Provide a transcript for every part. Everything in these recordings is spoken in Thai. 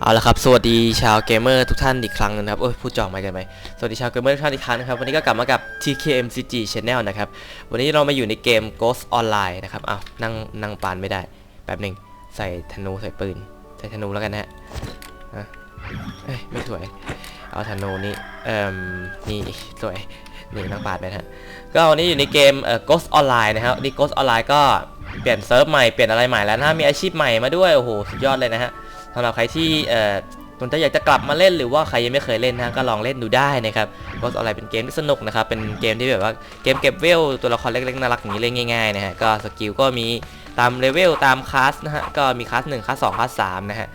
เอาละครับสวัสดีชาวเกมเมอร์ทุกท่านอีกครั้งหนึงนะครับโอ้ยพูดจองมากันไหมสวัสดีชาวเกมเมอร์ทุกท่านอีกครั้งนะครับวันนี้ก็กลับมากับ TKMCG Channel นะครับวันนี้เรามาอยู่ในเกม Ghost Online นะครับอ้าวนั่งนั่งปานไม่ได้แป๊บหนึ่งใส่ธนูใส่ปืน ใส่ธนูแล้วกันนะฮะเอ้ยไม่สวย เอาธนูนี่เอ่มนี่สวยนี่นั่งปาดไปนะฮะก็วันนี้อยู่ในเกมเอ่อ Ghost Online นะครับนี่ Ghost Online ก็เปลี่ยนเซิร์ฟใหม่เปลี่ยนอะไรใหม่แล้วนะมีอาชีพใหม่มาด้วยโอ้โหสุดยอดเลยนะฮะ สำหรับใครที่เอ่อสนใจอยากจะกลับมาเล่นหรือว่าใครยังไม่เคยเล่นนะก็ลองเล่นดูได้นะครับก็ออนไลน์เป็นเกมที่สนุกนะครับ เป็นเกมที่แบบว่าเกมเก็บเวลตัวละครเล็กๆน่ารักอย่างนี้เล่นง่ายๆนะฮะก็สกิลก็มีตามเลเวลตามคลาสนะฮะก็มีคลาส1คลาส2คลาส3นะฮะ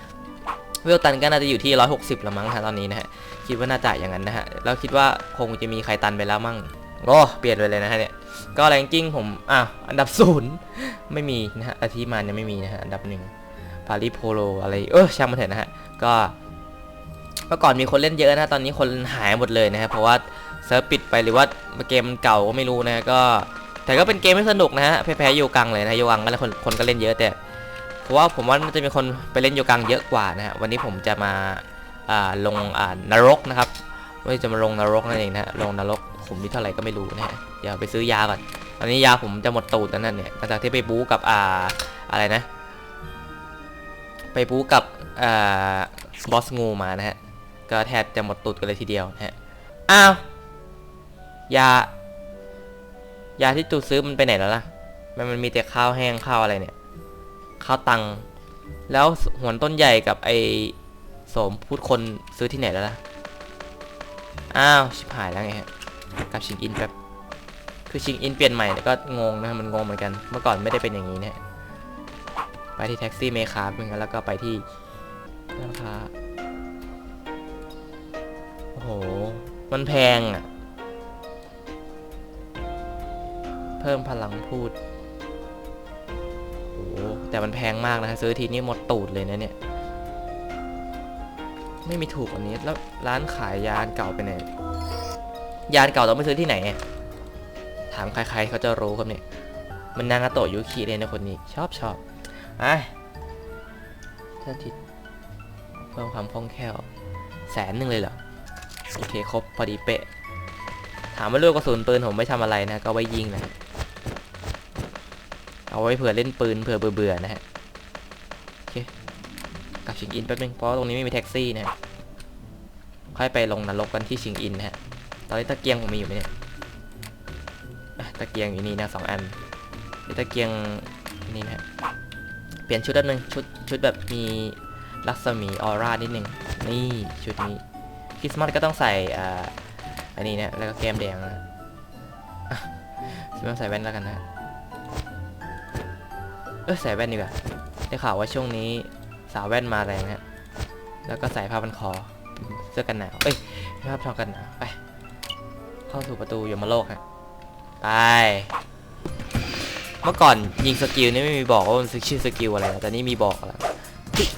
เวลตันก็น่าจะอยู่ที่ 160ละมั้งนะฮะตอนนี้นะฮะคิดว่าน่าจะอย่างนั้นนะฮะแล้วคิดว่าคงจะมีใครตันไปแล้วมั่งโอ้เปลี่ยนไปเลยนะฮะเนี่ยก็แรงกิ้งผมอ้าวอันดับศูนย์ไม่มีนะฮะอาทิมานยังไม่มีนะฮะอันดับหนึ่ง ปารีโพโลอะไร เออช่างมันเถอะนะฮะ ก็เมื่อก่อนมีคนเล่นเยอะนะ ตอนนี้คนหายหมดเลยนะฮะเพราะว่าเซิร์ฟปิดไปหรือว่าเกมเก่าก็ไม่รู้นะฮะก็ แต่ก็เป็นเกมที่สนุกนะฮะแพ้ๆโยกังเลยนะโยกังก็คนคนก็เล่นเยอะแต่เพราะว่าผมว่าน่าจะมีคนไปเล่นโยกังเยอะกว่านะฮะวันนี้ผมจะมาอ่าลงอ่านรกนะครับว่าจะมาลงนรกนั่นเองนะฮะลงนรกขุมที่เท่าไหร่ก็ไม่รู้นะฮะเดี๋ยวไปซื้อยาก่อนตอนนี้ยาผมจะหมดตูดแล้วนั่นเนี่ยหลังจากที่ไปบู๊กับอ่าอะไรนะ ไปบู๊กับอบอสงูมานะฮะ ก็แทบจะหมดตุดกันเลยทีเดียวนะฮะ อ้าว ยา ยาที่ตูซื้อมันไปไหนแล้วล่ะ มันมันมีแต่ข้าวแห้งข้าวอะไรเนี่ย ข้าวตัง แล้วหวนต้นใหญ่กับไอโสมพูดคนซื้อที่ไหนแล้วล่ะ อ้าว ชิบหายแล้วไงฮะ กับชิงอินแป๊บ คือชิงอินเปลี่ยนใหม่แต่ก็งงนะมันงงเหมือนกัน เมื่อก่อนไม่ได้เป็นอย่างนี้นะ ที่แท็กซี่เมคาเป็นงั้นแล้วก็ไปที่ร้านค้าโอ้โห มันแพงอะ เพิ่มพลังพูด โอ้แต่มันแพงมากนะซื้อทีนี้หมดตูดเลยนะเนี่ย ไม่มีถูกกว่านี้ แล้วร้านขายยานเก่าไปไหน ยานเก่าต้องไปซื้อที่ไหน ถามใครๆเขาจะรู้ครับเนี่ย มันนางาโตะยุคิเลยนะคนนี้ ชอบชอบ ไอ้ถ้าทิศเพิ่มความคล่องแคล่วแสนหนึ่งเลยเหรอ โอเคครบพอดีเป๊ะ ถามว่าลูกกระสุนปืนผมไม่ทำอะไรนะ ก็ไว้ยิงนะ เอาไว้เผื่อเล่นปืนเผื่อเบื่อๆนะฮะ โอเคกลับชิงอินแป๊บนึงเพราะตรงนี้ไม่มีแท็กซี่นะฮะค่อยไปลงนรกกันที่ชิงอินนะฮะ ตอนนี้ตะเกียงผมมีอยู่ไหมเนี่ยตะเกียงอยู่นี่นะสองอันตะเกียงนี่นะฮะ ปลี่ยนชุดแป๊บนึงชุดชุดแบบมีรัศมีออร่านิดนึงนี่ชุดนี้คริสต์มาสก็ต้องใส่อ่าอันนี้นะแล้วก็แก้มแดงนะอะไม่ต้องใส่แว่นแล้วกันนะเออใส่แว่นดีกว่าได้ข่าวว่าช่วงนี้สาวแว่นมาแรงฮะแล้วก็ใส่ผ้าพันคอเสื้อกันหนาวเอ้ยผ้าพันคอกันหนาวไปเข้าสู่ประตูยมโลกฮะไป เมื่อก่อนยิงสกิลนี่ไม่มีบอกว่ามันชื่อสกิลอะไรแต่นี่มีบอกแล้ว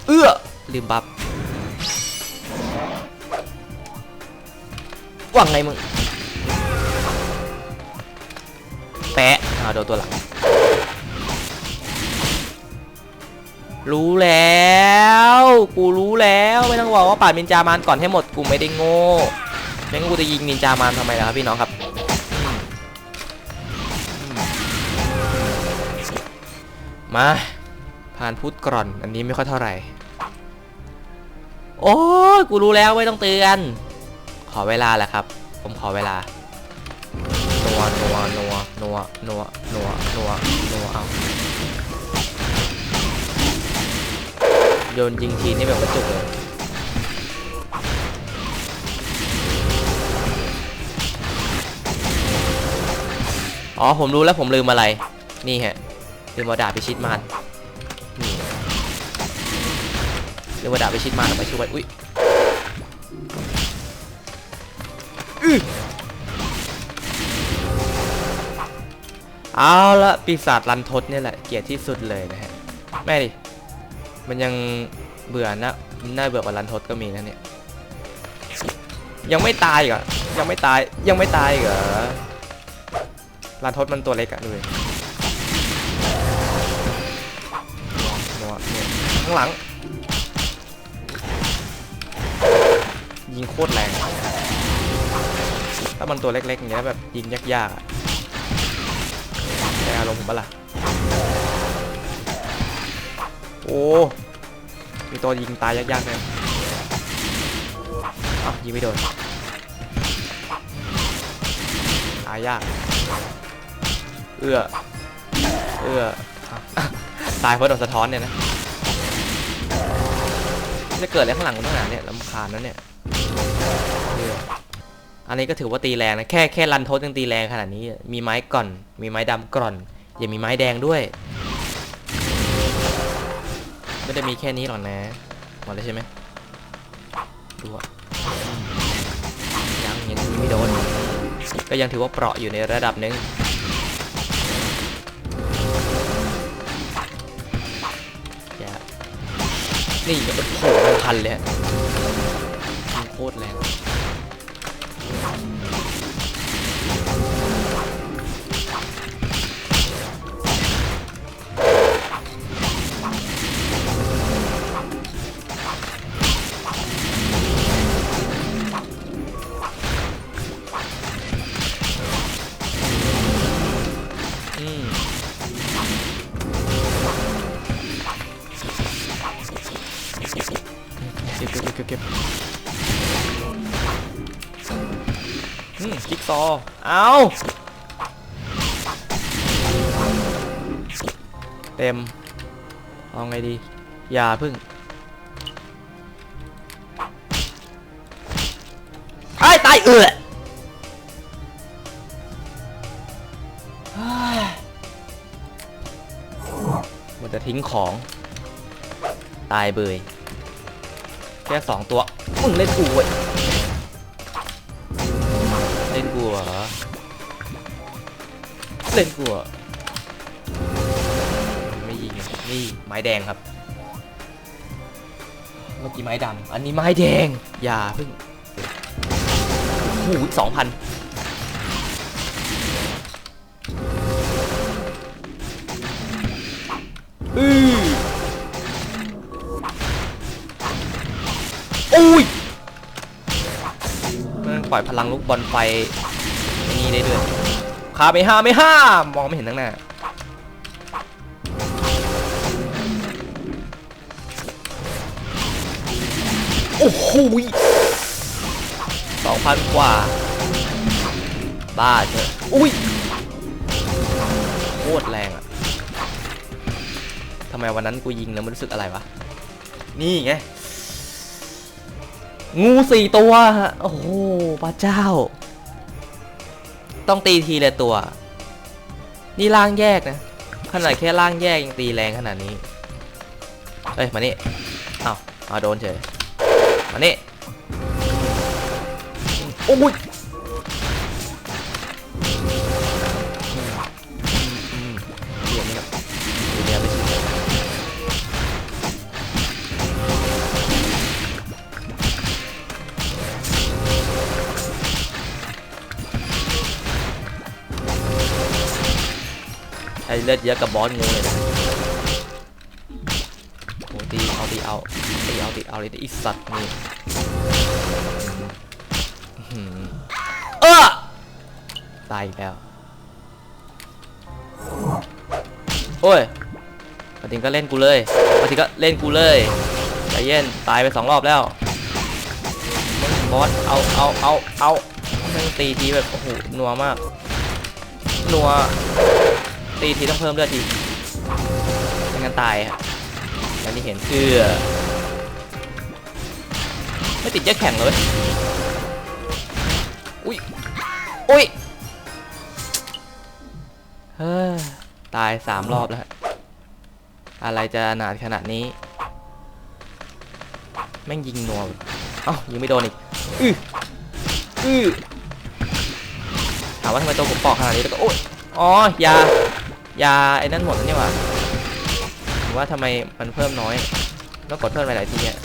เอื้อลืมบัฟว่างไงมึง แปะเอาโดนตัวหลัง รู้แล้ว กูรู้แล้ว ไม่ต้องบอกว่าป่าดนินจามานก่อนให้หมด กูไม่ได้โง่งั้นกูจะยิงนินจามานทำไมล่ะครับพี่น้องครับ มาผ่านพุทธกร่อน อันนี้ไม่ค่อยเท่าไหร่ โอ้ยกูรู้แล้วไม่ต้องเตือน ขอเวลาแหละครับ ผมขอเวลา นัว นัว นัว นัว นัว นัว นัว นัว เอาโยนยิงทีนี่แบบกระจุกเลยอ๋อ ผมรู้แล้วผมลืมอะไร นี่ฮะ ลืมอาดาบไปชิดมานนี่ลืมอาดาบไปชิดมานเอาไปช่วยอุ้ยอืเอาละปีศาจลันทดเนี่ยแหละเกลียดที่สุดเลยนะฮะแม่ดิมันยังเบื่อนะน่าเบื่อกว่าลันทดก็มีนะเนี่ยยังไม่ตายเหรอยังไม่ตายยังไม่ตายเหรอลันทดมันตัวเล็กอะดูดินัวางหลัง ยิงโคตรแรง ถ้ามันตัวเล็กๆอย่างเงี้ยแบบยิงยากๆอะแต่อารมณ์ผมปะล่ะ โอ้ มีตัวยิงตายยากๆเลยอ้าวยิงไม่โดน ตายยาก เอื้อ เอื้อ ตายเพราะโดนสะท้อนเนี่ยนะ จะเกิดอะไรข้างหลังกูตั้งนานเนี่ยลำคาญนั้นเนี่ยอันนี้ก็ถือว่าตีแรงนะแค่แค่รันโทษยังตีแรงขนาดนี้ มีไม้ก่อน มีไม้ดำก่อน อย่ามีไม้แดงด้วย ไม่ได้มีแค่นี้หรอกนะหมดแล้วใช่ไหมดูอะยังยังยิงไม่โดนก็ยังถือว่าเปราะอยู่ในระดับหนึ่ง นี่ก็เป็นโผล่เป็นพันเลยโคตรแรง จิ๊กซอเอาเต็ม เอาไงดี อย่าพึ่งไอ้ตายเอือมันจะทิ้งของ ตายเบย แค่สองตัว มึงเล่นกูเว้ย เล่นกูเหรอ เล่นกูเหรอไม่ยิงนี่ไม้แดงครับ เมื่อกี้ไม้ดำอันนี้ไม้แดง อย่าเพิ่งโอ้สองพันอืออุ้ยมันปล่อยพลังลูกบอลไฟ ไอ้นี่ได้ด้วยคาไม่ห้าไม่ห้ามองไม่เห็นตั้งหน้าโอ้โหสองพันกว่า บ้าเจอะอุ้ยโคตรแรงอะทำไมวันนั้นกูยิงแล้วมันรู้สึกอะไรวะ นี่ไง งูสี่ตัว โอ้โหพระเจ้า ต้องตีทีละตัว นี่ล่างแยกนะขนาดแค่ล่างแยกยังตีแรงขนาดนี้เอ้ยมานี่เอา้าเอาโดนเฉยมานี่โอ้ย ช้เลือดเยอะกับบอสงูเลยนะโอ้ตีเอาตีเอาตีเอาตีเอาเลยไอสัตว์นี่เออตายแล้วโอ้ยปฏิงก็เล่นกูเลยปฏิงก็เล่นกูเลยใจเย็นตายไปสองรอบแล้วบอสเอาเอาเอาเอาแม่งตีทีแบบโอ้โหนัวมากนัว ตีทีต้องเพิ่มเลือดทีไม่งั้นตายฮะอย่างที่เห็นเอือไม่ติดแยกแข่งเลยอุ้ยอุ้ยเฮ้ยตายสามรอบแล้ว อะไรจะหนาขนาดนี้ แม่งยิงนัวเอ้ายิงไม่โดนอีกอื้ออื้อถามว่าทำไมตัวผมปอกขนาดนี้แล้วก็โอ้ยอ๋อยา ยาไอ้นั่นหมดแล้วนี่หว่าว่าทำไมมันเพิ่มน้อยต้องกดเพิ่มไปหลายทีอะ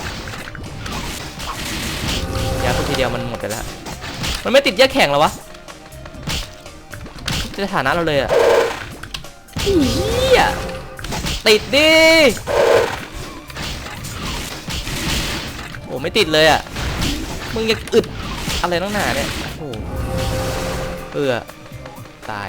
ยาเพิ่มทีเดียวมันหมดไปแล้ว มันไม่ติดยกแข่งหรอวะจะฐานะเราเลยอะติดดิโอ้ไม่ติดเลยอะมึงยังอึดอะไรตั้งหนาเนี่ยโอ้เออตาย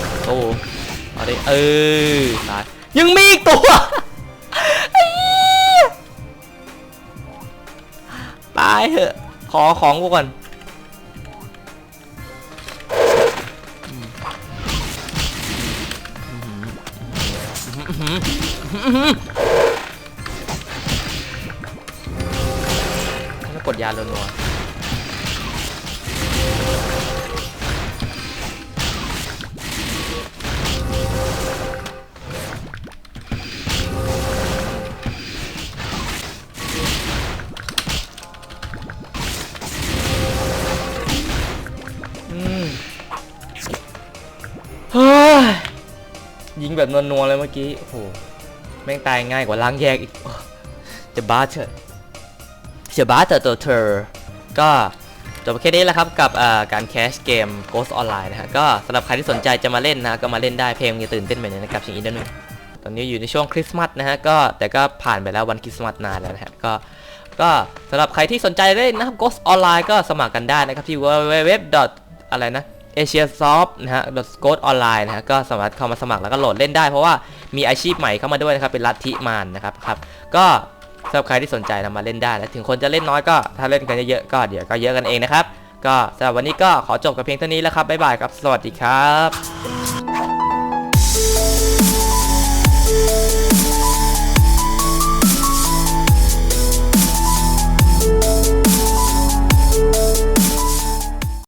โอ้เอาดิเออตายยังมีอีกตัวตายเหอะขอของกูก่อนกดยาลัว ยิงแบบนัวๆเลยเมื่อกี้ โอ้โห แม่งตายง่ายกว่าล้างแยกอีก จะบ้าเถอะจะบ้าเถอะตัวเธอ ก็จบแค่นี้แหล้วครับกับการแคสเกม Ghost Online นะฮะ ก็สำหรับใครที่สนใจจะมาเล่นนะก็มาเล่นได้เพลงมันจะตื่นเต้นแบบนี้นะครับสิ่งอีกด้านหนึ่งตอนนี้อยู่ในช่วงคริสต์มาสนะฮะก็แต่ก็ผ่านไปแล้ววันคริสต์มาสนานแล้วนะฮะก็ก็สำหรับใครที่สนใจเล่นนะครับ Ghost Online ก็สมัครกันได้นะครับที่ www. อะไรนะ Asia Soft นะฮะ Ghost Online นะฮะ ก็สามารถเข้ามาสมัครแล้วก็โหลดเล่นได้ เพราะว่ามีอาชีพใหม่เข้ามาด้วยนะครับ เป็นลัทธิมารนะครับครับ ก็สำหรับใครที่สนใจนะมาเล่นได้ และถึงคนจะเล่นน้อยก็ถ้าเล่นกันเยอะๆก็เดี๋ยวก็เยอะกันเองนะครับ ก็สำหรับวันนี้ก็ขอจบกับเพียงเท่านี้แล้วครับบ๊ายบายครับ สวัสดีครับ